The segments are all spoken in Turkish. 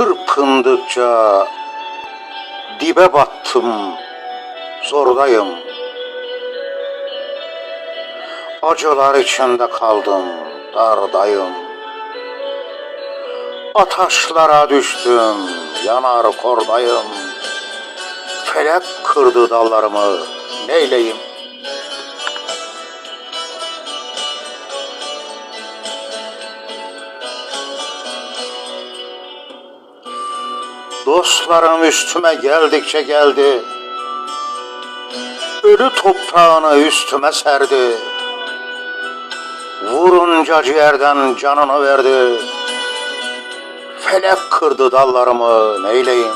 Çırpındıkça dibe battım, zordayım. Acılar içinde kaldım, dardayım. Ataşlara düştüm, yanar kordayım. Felek kırdı dallarımı, neyleyim? Dostlarım üstüme geldikçe geldi. Ölü toprağını üstüme serdi. Vurunca ciğerden canını verdi. Felek kırdı dallarımı neyleyim?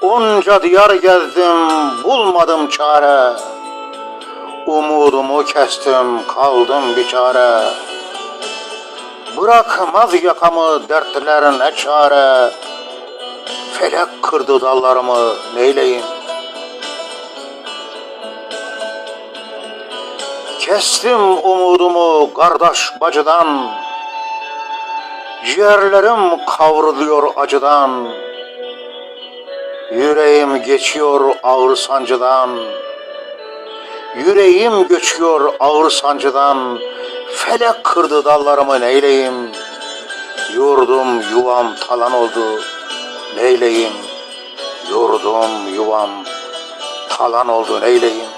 Onca diyar gezdim bulmadım çare. Umudumu kestim kaldım biçare. Bırakmaz yakamı dertler ne çare. Felek kırdı dallarımı neyleyim? Kestim umudumu kardeş bacıdan. Ciğerlerim kavruluyor acıdan. Yüreğim geçiyor ağır sancıdan. Yüreğim göçüyor ağır sancıdan. Felek kırdı dallarımı neyleyim? Yurdum yuvam talan oldu neyleyim? Yurdum yuvam talan oldu neyleyim?